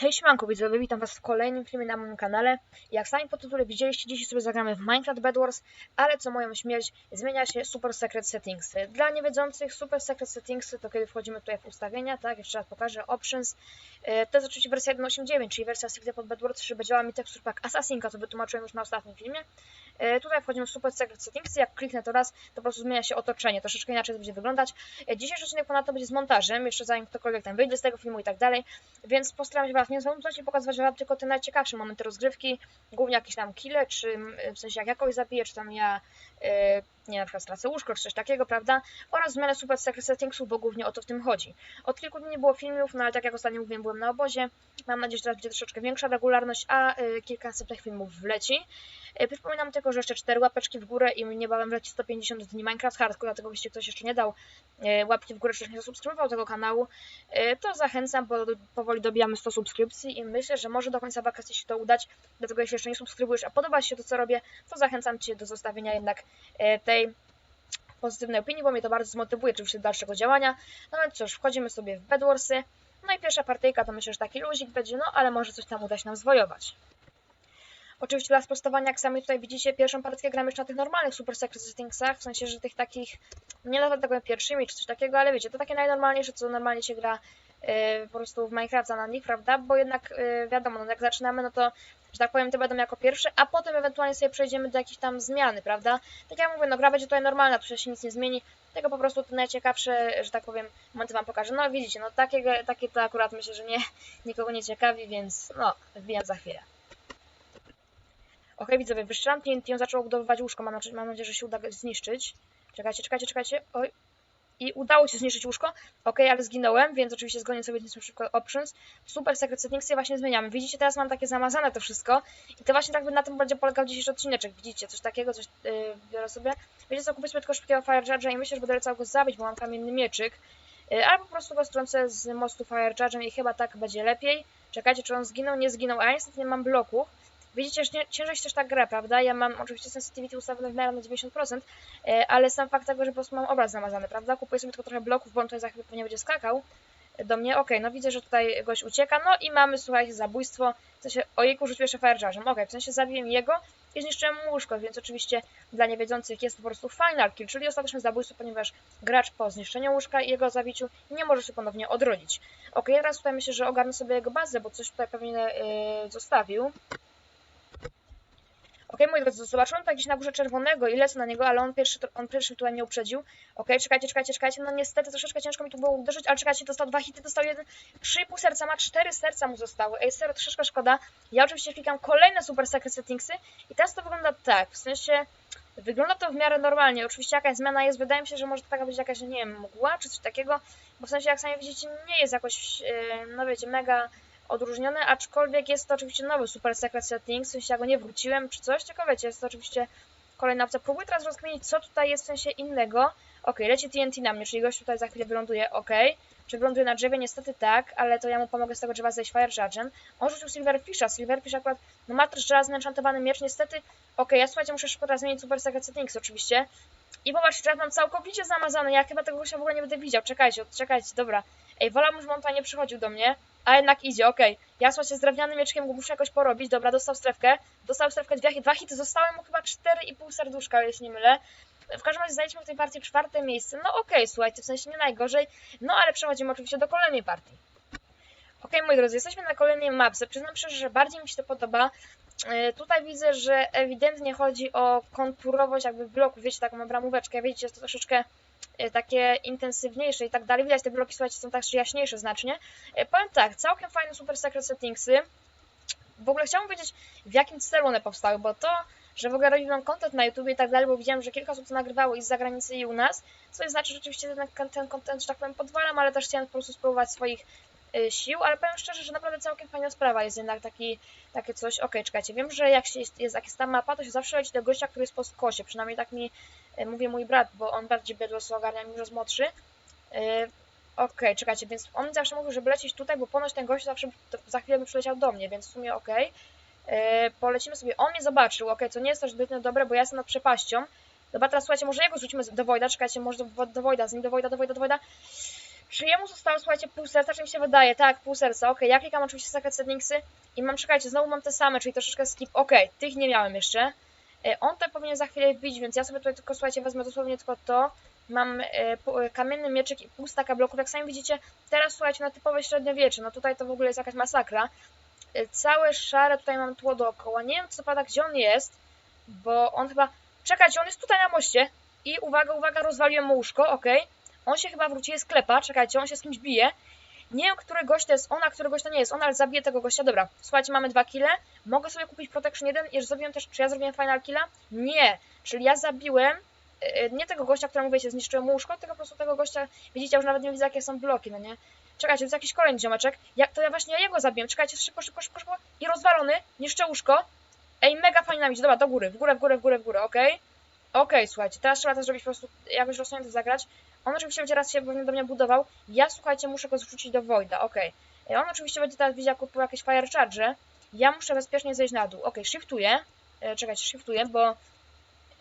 Hej siemanko widzowie, witam was w kolejnym filmie na moim kanale. Jak sami po tytule widzieliście, dzisiaj sobie zagramy w Minecraft Bed Wars, ale co moją śmierć zmienia się Super Secret Settings. Dla niewiedzących, Super Secret Settings to kiedy wchodzimy tutaj w ustawienia, tak, jeszcze raz pokażę, Options. E, To jest oczywiście wersja 1.8.9, czyli wersja stricte pod Bed Wars, żeby działała mi tekstur pak Assassinka, co wytłumaczyłem już na ostatnim filmie. E, Tutaj wchodzimy w Super Secret Settings, jak kliknę to raz, to po prostu zmienia się otoczenie, troszeczkę inaczej to będzie wyglądać. E, Dzisiejszy odcinek ponadto będzie z montażem, jeszcze zanim ktokolwiek tam wyjdzie z tego filmu i tak dalej, więc postaram się Was nie znudzać i pokazywać Wam tylko te najciekawsze momenty rozgrywki, głównie jakieś tam kile, czy mm, w sensie jak ja kogoś zabiję, czy tam ja, nie na przykład stracę łóżko, czy coś takiego, prawda, oraz zmianę Super Settingsów, bo głównie o to w tym chodzi. Od kilku dni nie było filmów, no ale tak jak ostatnio mówiłem, byłem na obozie, mam nadzieję, że teraz będzie troszeczkę większa regularność, a e, kilka następnych filmów wleci. E, Przypominam tylko, że jeszcze 4 łapeczki w górę i niebawem wleci 150 dni Minecraft Hardcore, dlatego jeśli ktoś jeszcze nie dał łapki w górę, czy nie zasubskrybował tego kanału, to zachęcam, bo powoli dobijamy 100 subskrypcji i myślę, że może do końca wakacji się to udać, dlatego jeśli jeszcze nie subskrybujesz, a podoba się to, co robię, to zachęcam Cię do zostawienia jednak tej pozytywnej opinii, bo mnie to bardzo zmotywuje oczywiście do dalszego działania. No więc cóż, wchodzimy sobie w Bedwarsy, no i pierwsza partyjka to myślę, że taki luzik będzie, no ale może coś tam uda się nam zwojować. Oczywiście dla sprostowania, jak sami tutaj widzicie, pierwszą partię gramy już na tych normalnych Super Secret Settingsach, w sensie, że tych takich, nie nazwę tego pierwszymi czy coś takiego, ale wiecie, to takie najnormalniejsze, co normalnie się gra po prostu w Minecrafta na nich, prawda? Bo jednak yy, wiadomo, no, jak zaczynamy, no to, że tak powiem, te będą jako pierwsze, a potem ewentualnie sobie przejdziemy do jakichś tam zmiany, prawda? Tak jak mówię, no gra będzie tutaj normalna, tu się nic nie zmieni, tego po prostu te najciekawsze, że tak powiem, momenty wam pokażę. No widzicie, no takiego, takie to akurat myślę, że nie, nikogo nie ciekawi, więc no, wbijam za chwilę. Okej, widzowie, wyszczelam TNT, on zaczął budowywać łóżko, mam, nadzie- mam nadzieję, że się uda zniszczyć. Czekajcie, czekajcie, czekajcie, oj. I udało się zniszczyć łóżko, okej, ale zginąłem, więc oczywiście zgonię sobie ten szybko options. Super Secret Settingsy właśnie zmieniamy. Widzicie, teraz mam takie zamazane to wszystko i to właśnie tak by na tym będzie polegał dzisiejszy odcineczek. Widzicie, coś takiego, coś yy, biorę sobie. Wiecie co, sobie tylko szybkiego Fire Charge'a i myślę, że będę lecał go zabić, bo mam kamienny mieczyk. Yy, albo po prostu go strącę z mostu Fire Charge'em i chyba tak będzie lepiej. Czekajcie, czy on zginął? Nie zginął, a ja niestety nie mam bloków. Widzicie, że ciężej też tak gra, prawda? Ja mam oczywiście sensitivity ustawione w miarę na 90%, e, ale sam fakt tego, że po prostu mam obraz zamazany, prawda? Kupuję sobie tylko trochę bloków, bo on tutaj za chwilę pewnie będzie skakał do mnie. Okej, no widzę, że tutaj gość ucieka, no i mamy, słuchajcie, zabójstwo. W sensie, ojejku, rzucił jeszcze fire charge'em. Okej, w sensie zabiłem jego i zniszczyłem mu łóżko, więc oczywiście dla niewiedzących jest po prostu final kill, czyli ostateczne zabójstwo, ponieważ gracz po zniszczeniu łóżka i jego zabiciu nie może się ponownie odrodzić. Okej, teraz tutaj myślę, że ogarnę sobie jego bazę, bo coś tutaj pewnie yy, zostawił. Okej, moi drodzy, zobaczyłem tutaj gdzieś na górze czerwonego i lecę na niego, ale on pierwszy, on pierwszy tutaj mnie uprzedził. Okej, czekajcie, czekajcie, czekajcie. No niestety troszeczkę ciężko mi tu było uderzyć, ale czekajcie, dostał dwa hity, dostał jeden. Trzy i pół serca ma, cztery serca mu zostały. Ej, serio, troszeczkę szkoda. Ja oczywiście klikam kolejne super secret settingsy i teraz to wygląda tak, w sensie... Wygląda to w miarę normalnie. Oczywiście jakaś zmiana jest, wydaje mi się, że może to taka być jakaś, nie wiem, mgła czy coś takiego, bo w sensie jak sami widzicie, nie jest jakoś, yy, no wiecie, mega odróżnione, aczkolwiek jest to oczywiście nowy Super Secret Setting, w sensie ja go nie wróciłem czy coś, tylko wiecie, jest to oczywiście kolejna opcja. Próbuję teraz rozkminić, co tutaj jest w sensie innego. Ok, leci TNT na mnie, czyli gość tutaj za chwilę wyląduje, ok. Czy wyląduje na drzewie? Niestety tak, ale to ja mu pomogę z tego drzewa zejść Fire Charge'em. On rzucił Silverfisha, Silverfish akurat, no ma też żelazny enchantowany miecz, niestety. Ok, ja słuchajcie, muszę szybko teraz zmienić Super Secret Settings oczywiście. I popatrzcie, teraz mam całkowicie zamazane, ja chyba tego gościa w ogóle nie będę widział, czekajcie, czekajcie, dobra. Ej, wolałbym, żeby on tutaj nie przychodził do mnie, a jednak idzie, okej. Ja słuchajcie, z drewnianym mieczkiem go muszę jakoś porobić. Dobra, dostał strefkę. Dostał strefkę dwie, dwa hity. Zostały mu chyba 4,5 serduszka, jeśli nie mylę. W każdym razie zajęliśmy w tej partii czwarte miejsce. No okej, słuchajcie, w sensie nie najgorzej. No ale przechodzimy oczywiście do kolejnej partii. Okej, moi drodzy, jesteśmy na kolejnej mapce. Przyznam szczerze, że bardziej mi się to podoba. E, Tutaj widzę, że ewidentnie chodzi o konturowość jakby bloków. Wiecie, taką bramóweczkę. Widzicie, jest to troszeczkę takie intensywniejsze i tak dalej. Widać, te bloki, słuchajcie, są też jaśniejsze znacznie. E, Powiem tak, całkiem fajne super secret settingsy. W ogóle chciałbym wiedzieć, w jakim celu one powstały, bo to, że w ogóle robił nam content na YouTube i tak dalej, bo widziałem, że kilka osób to nagrywało i z zagranicy i u nas, co znaczy, że rzeczywiście ten, ten content, że tak powiem, podwalam, ale też chciałem po prostu spróbować swoich sił, ale powiem szczerze, że naprawdę całkiem fajna sprawa jest jednak taki, takie coś, okej, czekajcie, wiem, że jak się jest, jest, jak jest ta mapa, to się zawsze leci do gościa, który jest po skosie, przynajmniej tak mi y, mówi mój brat, bo on bardziej bydło ogarnia, że jest młodszy, y, Okej, czekajcie, więc on mi zawsze mówił, żeby lecieć tutaj, bo ponoć ten gość zawsze za chwilę by przyleciał do mnie, więc w sumie okej. Yy, polecimy sobie. On mnie zobaczył, okej, co nie jest też zbytnio dobre, bo ja jestem nad przepaścią. Dobra, teraz słuchajcie, może jego zrzucimy do Wojda, czekajcie, może do, do Wojda, z nim do Wojda, do Wojda, do Wojda. Czy jemu zostało, słuchajcie, pół serca, czy mi się wydaje? Tak, pół serca, okej. Ja klikam oczywiście Secret Settingsy i mam, czekajcie, znowu mam te same, czyli troszeczkę skip. Okej, tych nie miałem jeszcze. E, On tutaj powinien za chwilę wbić, więc ja sobie tutaj tylko, słuchajcie, wezmę dosłownie tylko to. Mam e, e, kamienny mieczyk i pół staka bloków. Jak sami widzicie, teraz, słuchajcie, na typowe średniowiecze, no tutaj to w ogóle jest jakaś masakra. Całe szare tutaj mam tło dookoła. Nie wiem, co pada, gdzie on jest, bo on chyba... Czekajcie, on jest tutaj na moście. I uwaga, uwaga, rozwaliłem mu łóżko, okej. On się chyba wróci, jest klepa, czekajcie, on się z kimś bije. Nie wiem, który gość to jest on, a który gość to nie jest on, ale zabiję tego gościa. Dobra, słuchajcie, mamy dwa kille. Mogę sobie kupić Protection 1 i zrobiłem też, czy ja zrobiłem Final Killa? Nie, czyli ja zabiłem e, nie tego gościa, któremu wiecie, zniszczyłem mu łóżko, tylko po prostu tego gościa, widzicie, ja już nawet nie widzę, jakie są bloki, no nie? Czekajcie, to jest jakiś kolejny ziomeczek. Ja, to ja właśnie ja jego zabiłem. Czekajcie, szybko, szybko, szybko, szybko. I rozwalony, niszczę łóżko. Ej, mega fajnie nam idzie. Dobra, do góry, w górę, w górę, w górę, w górę, okej? Okej, słuchajcie, teraz trzeba to zrobić po prostu jakoś rozsądnie zagrać. On oczywiście będzie raz się pewnie do mnie budował. Ja, słuchajcie, muszę go zrzucić do Voida, okej. Okay. On oczywiście będzie teraz widział kupował jakieś fire charge. Ja muszę bezpiecznie zejść na dół. Okej, shiftuję. E, czekajcie, shiftuję, bo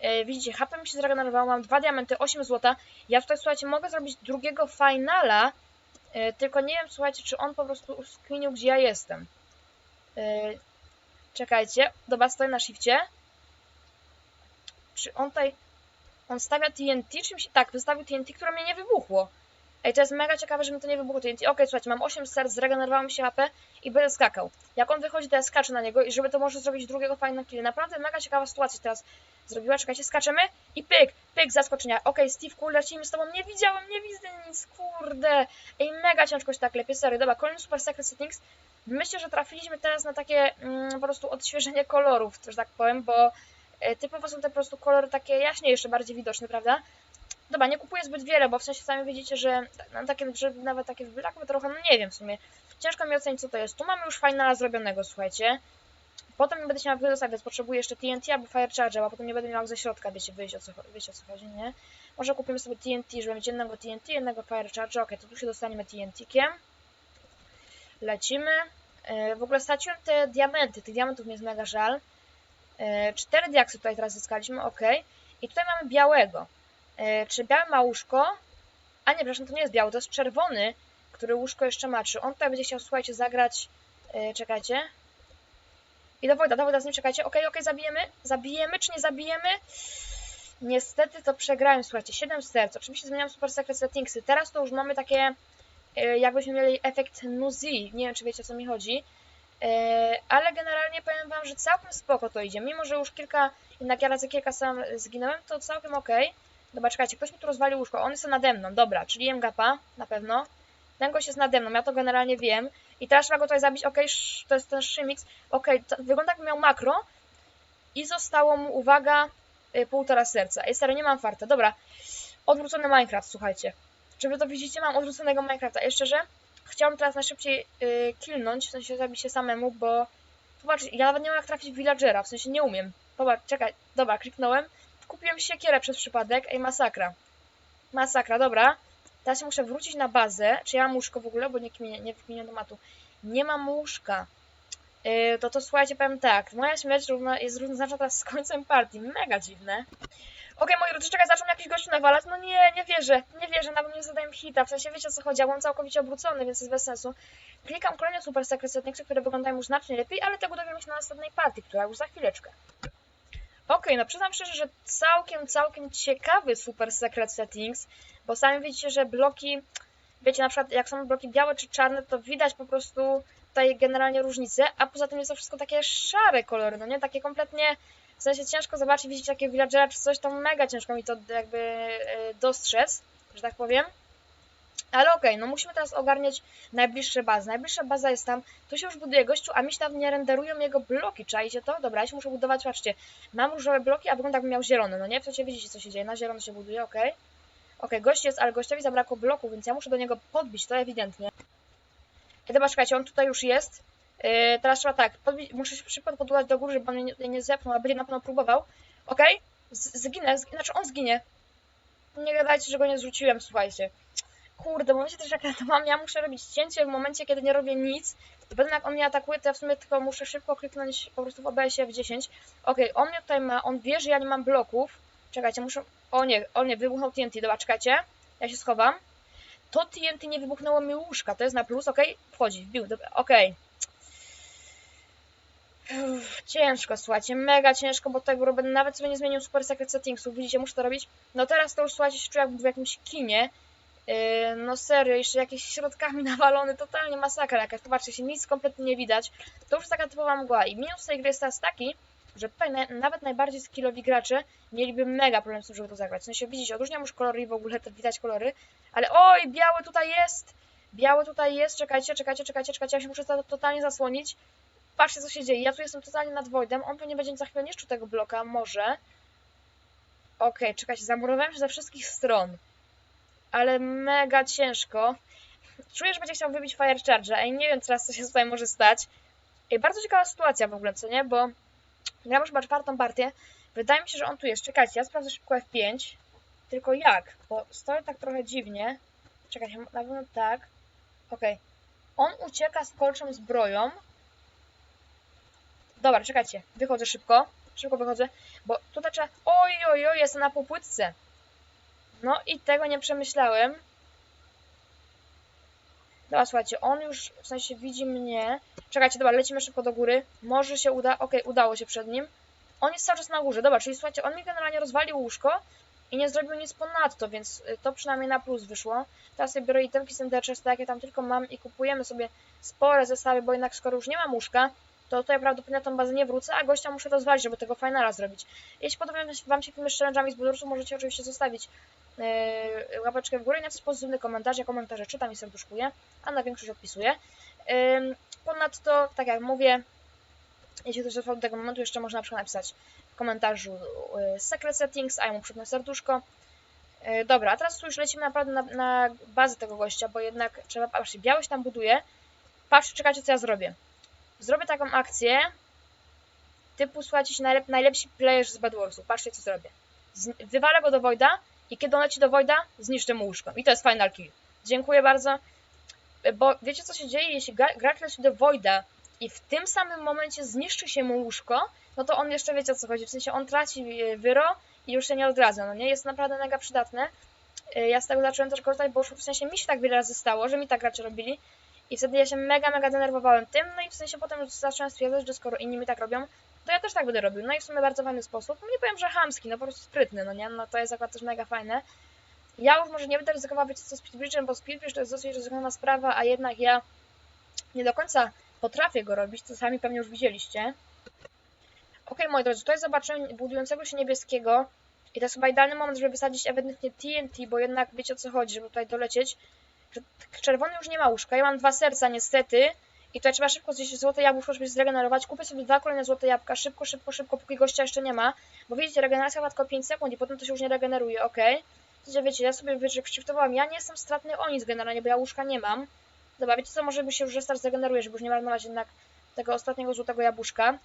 e, widzicie, HP mi się zregenerowało, mam dwa diamenty, 8 złota. Ja tutaj, słuchajcie, mogę zrobić drugiego finala, e, tylko nie wiem, słuchajcie, czy on po prostu skminił, gdzie ja jestem. E, czekajcie, dobra, stoję na shifcie. Czy on tutaj... On stawia TNT, czy mi się... Tak, wystawił TNT, które mnie nie wybuchło. Ej, to jest mega ciekawe, że mi to nie wybuchło TNT. Okej, słuchajcie, mam 8 serc, zregenerowało mi się HP i będę skakał. Jak on wychodzi, to ja skaczę na niego i żeby to może zrobić drugiego fajnego kill. Naprawdę mega ciekawa sytuacja teraz zrobiła. Czekajcie, skaczemy i pyk, pyk, zaskoczenia. Okej, Steve, cool, lecimy z tobą. Nie widziałem, nie widzę nic, kurde. Ej, mega ciężko się tak lepiej, serio. Dobra, kolejny Super Secret Settings. Myślę, że trafiliśmy teraz na takie mm, po prostu odświeżenie kolorów, że tak powiem, bo typowo są te po prostu kolory takie jaśniejsze, bardziej widoczne, prawda? Dobra, nie kupuję zbyt wiele, bo w sensie sami widzicie, że no, takie, że nawet takie w blaku trochę, no nie wiem w sumie. Ciężko mi ocenić, co to jest. Tu mamy już finala zrobionego, słuchajcie. Potem nie będę się miał wydostać, więc potrzebuję jeszcze TNT albo Fire Charger, a potem nie będę miał ze środka, wiecie, wyjść o co, wiecie o co chodzi, nie? Może kupimy sobie TNT, żeby mieć jednego TNT, jednego Fire Charger. Ok, to tu się dostaniemy TNT-kiem. Lecimy. E, w ogóle straciłem te diamenty, tych diamentów mi jest mega żal. E, cztery diaksy tutaj teraz zyskaliśmy, ok. I tutaj mamy białego. E, czy białe ma łóżko? A nie, przepraszam, to nie jest biały, to jest czerwony, który łóżko jeszcze ma. Czy on tutaj będzie chciał, słuchajcie, zagrać... E, czekajcie. I do Wojda, do Wojda z nim czekajcie. Okej, okej, zabijemy. Zabijemy, czy nie zabijemy? Niestety to przegrałem, słuchajcie. 7 serc. Oczywiście zmieniam Super Secret Settingsy. Teraz to już mamy takie... E, jakbyśmy mieli efekt Nuzi. Nie wiem, czy wiecie, o co mi chodzi. E, ale generalnie powiem wam, że całkiem spoko to idzie. Mimo, że już kilka... Jednak ja razy kilka sam zginąłem, to całkiem okej. Dobra, czekajcie, ktoś mi tu rozwalił łóżko. On jest nade mną, dobra, czyli Mgapa, na pewno. Ten gość jest nade mną, ja to generalnie wiem. I teraz trzeba go tutaj zabić, okej, sz- to jest ten Szymix. Okej, to wygląda jakby miał makro. I zostało mu, uwaga, y, półtora serca. Ej, stary, nie mam farta, dobra. Odwrócony Minecraft, słuchajcie. Czy wy to widzicie? Mam odwróconego Minecrafta. Ej, szczerze, chciałbym teraz najszybciej y, killnąć, w sensie zabić się samemu, bo... Zobacz, ja nawet nie wiem jak trafić w villagera, w sensie nie umiem. Zobacz, czekaj, dobra, kliknąłem. Kupiłem siekierę przez przypadek. Ej, masakra. Masakra, dobra. Teraz muszę wrócić na bazę. Czy ja mam łóżko w ogóle? Bo nie kmienię, nie kmienię tematu. Nie mam łóżka. Yy, to to słuchajcie, powiem tak. Moja śmierć równa, jest równoznaczna teraz z końcem partii. Mega dziwne. Okej, moi drodzy, czekaj, zaczął jakiś gościu nawalać. No nie, nie wierzę. Nie wierzę, nawet nie zadaję hita. W sensie wiecie o co chodzi. Byłem całkowicie obrócony, więc jest bez sensu. Klikam kolejne super secret settingsy, które wyglądają już znacznie lepiej, ale tego dowiemy się na następnej partii, która już za chwileczkę. Okej, no przyznam szczerze, że całkiem, całkiem ciekawy super secret settings, bo sami widzicie, że bloki, wiecie, na przykład jak są bloki białe czy czarne, to widać po prostu tutaj generalnie różnicę, a poza tym jest to wszystko takie szare kolory, no nie? Takie kompletnie, w sensie ciężko zobaczyć, widzieć jakie villagera czy coś, to mega ciężko mi to jakby e, dostrzec, że tak powiem. Ale okej, no musimy teraz ogarniać najbliższe bazy. Najbliższa baza jest tam, tu się już buduje gościu, a mi się tam nie renderują jego bloki, czajcie to? Dobra, ja się muszę budować, patrzcie, mam różowe bloki, a wygląda jakbym miał zielone, no nie? W sensie widzicie co się dzieje, na zielono się buduje, okej. Okej, gość jest, ale gościowi zabrakło bloku, więc ja muszę do niego podbić, to ewidentnie. Dobra, czekajcie, on tutaj już jest. Yy, teraz trzeba tak, podbić, muszę szybko podbudować do góry, żeby on mnie nie, nie zepnął, a będzie na pewno próbował. Okej, Z- zginę, zginę, znaczy on zginie. Nie gadajcie, że go nie zrzuciłem, słuchajcie. Kurde, bo wiecie też jak ja to mam, ja muszę robić cięcie w momencie, kiedy nie robię nic. To potem jak on mnie atakuje, to ja w sumie tylko muszę szybko kliknąć po prostu w OBS-ie w 10. Okej, on mnie tutaj ma, on wie, że ja nie mam bloków. Czekajcie, muszę... O nie, o nie, wybuchnął TNT, dobra, czekajcie. Ja się schowam. To TNT nie wybuchnęło mi łóżka, to jest na plus, okej? Wchodzi, wbił, dobra, okej. Uff, Ciężko, słuchajcie, mega ciężko, bo tego robię, nawet sobie nie zmienił super secret settingsów, widzicie, muszę to robić. No teraz to już, słuchajcie, się czuję jakbym w jakimś kinie. Yy, no serio, jeszcze jakieś środkami nawalony, totalnie masakra jakaś. Zobaczcie, się nic kompletnie nie widać. To już taka typowa mgła. I minus tej gry jest teraz taki, że na, nawet najbardziej skillowi gracze mieliby mega problem z tym, żeby to zagrać. W sensie widzicie, odróżniam już kolory i w ogóle to widać kolory, ale oj, biały tutaj jest! Biały tutaj jest, czekajcie, czekajcie, czekajcie, czekajcie, ja się muszę to, totalnie zasłonić. Patrzcie, co się dzieje. Ja tu jestem totalnie nad Voidem. On tu nie będzie za chwilę niszczył tego bloka, może. Okej, czekajcie, zamurowałem się ze wszystkich stron. Ale mega ciężko. Czuję, że będzie chciał wybić Fire Charge, i nie wiem teraz, co się tutaj może stać. I bardzo ciekawa sytuacja w ogóle, co nie? Bo gram już chyba czwartą partię. Wydaje mi się, że on tu jest. Czekajcie, ja sprawdzę szybko F5. Tylko jak? Bo stoi tak trochę dziwnie. Czekajcie, na pewno tak. Okej. On ucieka z kolczą zbroją. Dobra, czekajcie. Wychodzę szybko. Szybko wychodzę. Bo tutaj trzeba... Oj, oj, oj, jestem na półpłytce. No i tego nie przemyślałem. Dobra, słuchajcie, on już w sensie widzi mnie. Czekajcie, dobra, lecimy szybko do góry. Może się uda. Okej, udało się przed nim. On jest cały czas na górze. Dobra, czyli słuchajcie, on mi generalnie rozwalił łóżko i nie zrobił nic ponadto, więc y, to przynajmniej na plus wyszło. Teraz sobie biorę itemki z MD3, tak jakie tam tylko mam i kupujemy sobie spore zestawy, bo jednak skoro już nie mam łóżka, to tutaj prawdopodobnie na tą bazę nie wrócę, a gościa muszę rozwalić, żeby tego finala zrobić. Jeśli podoba Wam się filmy z challenge'ami z Budursu, możecie oczywiście zostawić yy, łapeczkę w górę i napisać pozytywny komentarz. Ja komentarze czytam i serduszkuję, a na większość odpisuję. Yy, ponadto, tak jak mówię, jeśli ktoś dotrwał do tego momentu, jeszcze można na przykład napisać w komentarzu yy, secret settings, a ja mu przypnę serduszko. Yy, dobra, a teraz tu już lecimy naprawdę na, na bazę tego gościa, bo jednak trzeba, patrzcie, biały się tam buduje. Patrzcie, czekajcie co ja zrobię. Zrobię taką akcję typu, słuchajcie, się najlep najlepsi z Bedwarsów. Patrzcie, co zrobię. Wywalę go do Voida i kiedy on leci do Voida, zniszczę mu łóżko. I to jest final kill. Dziękuję bardzo. Bo wiecie, co się dzieje? Jeśli gracz leci do Voida i w tym samym momencie zniszczy się mu łóżko, no to on jeszcze wiecie, o co chodzi. W sensie on traci wyro i już się nie odradza, no nie? Jest naprawdę mega przydatne. Ja z tego zacząłem też korzystać, bo w sensie mi się tak wiele razy stało, że mi tak gracze robili. I wtedy ja się mega, mega denerwowałem tym, no i w sensie potem zacząłem stwierdzać, że skoro inni mi tak robią, to ja też tak będę robił. No i w sumie bardzo fajny sposób. No nie powiem, że chamski, no po prostu sprytny, no nie? No to jest akurat też mega fajne. Ja już może nie będę ryzykował być co Speedbridge'em, bo Speedbridge to jest dosyć ryzykowna sprawa, a jednak ja nie do końca potrafię go robić, co sami pewnie już widzieliście. Ok, moi drodzy, tutaj zobaczyłem budującego się niebieskiego i to jest chyba idealny moment, żeby wysadzić ewidentnie TNT, bo jednak wiecie o co chodzi, żeby tutaj dolecieć czerwony już nie ma łóżka. Ja mam dwa serca niestety. I tutaj trzeba szybko zjeść złote jabłko, żeby zregenerować. Kupię sobie dwa kolejne złote jabłka. Szybko, szybko, szybko, póki gościa jeszcze nie ma. Bo widzicie, regeneracja ma tylko 5 sekund i potem to się już nie regeneruje, ok? Wiecie, wiecie, ja sobie shiftowałam. Ja nie jestem stratny o nic generalnie, bo ja łóżka nie mam. Dobra, wiecie co, może by się już restart zregeneruje, żeby już nie marnować jednak tego ostatniego złotego jabłuszka.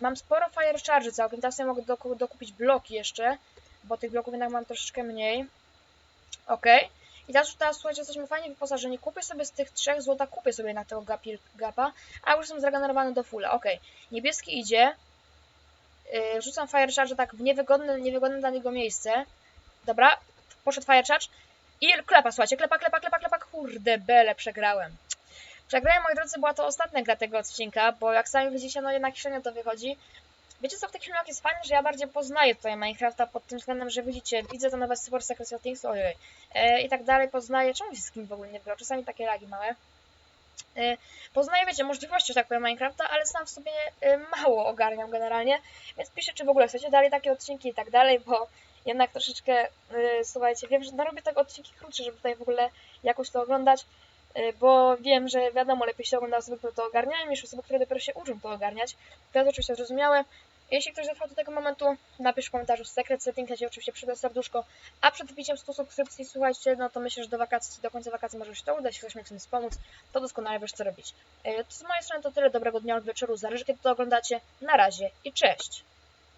Mam sporo fire charge całkiem, teraz sobie mogę dokupić bloki jeszcze, bo tych bloków jednak mam troszeczkę mniej. Okej. Okay. I teraz, teraz słuchajcie, jesteśmy fajnie wyposażeni. Kupię sobie z tych trzech złota, kupię sobie na tego gapi, gapa, a już jestem zregenerowany do fulla. Ok, niebieski idzie. Yy, rzucam fire charge tak w niewygodne, niewygodne dla niego miejsce. Dobra, poszedł fire charge. I klepa, słuchajcie, klepa, klepa, klepa, klepa. Kurde, bele, przegrałem. Przegrałem, moi drodzy, była to ostatnia gra tego odcinka, bo jak sami widzicie, no jednak średnio to wychodzi. Wiecie co w tych filmach jest fajne, że ja bardziej poznaję tutaj Minecrafta pod tym względem, że widzicie, widzę to nowe Super Secret Settings, ojej, e, i tak dalej, poznaję, czemu się z kim w ogóle nie było, czasami takie lagi małe. E, poznaję, wiecie, możliwości, że tak powiem, Minecrafta, ale sam w sobie e, mało ogarniam generalnie, więc piszę, czy w ogóle chcecie dalej takie odcinki i tak dalej, bo jednak troszeczkę, e, słuchajcie, wiem, że narobię tak odcinki krótsze, żeby tutaj w ogóle jakoś to oglądać, bo wiem, że wiadomo, lepiej się ogląda osoby, które to ogarniają, niż osoby, które dopiero się uczą to ogarniać. To jest oczywiście zrozumiałe. Jeśli ktoś dotrwał do tego momentu, napisz w komentarzu secret setting, ja oczywiście przyda serduszko, a przed wbiciem 100 subskrypcji, słuchajcie, no to myślę, że do wakacji, do końca wakacji może się to uda, jeśli ktoś mi chce pomóc, to doskonale wiesz co robić. E, to z mojej strony to tyle, dobrego dnia lub wieczoru, zależy kiedy to oglądacie, na razie i cześć!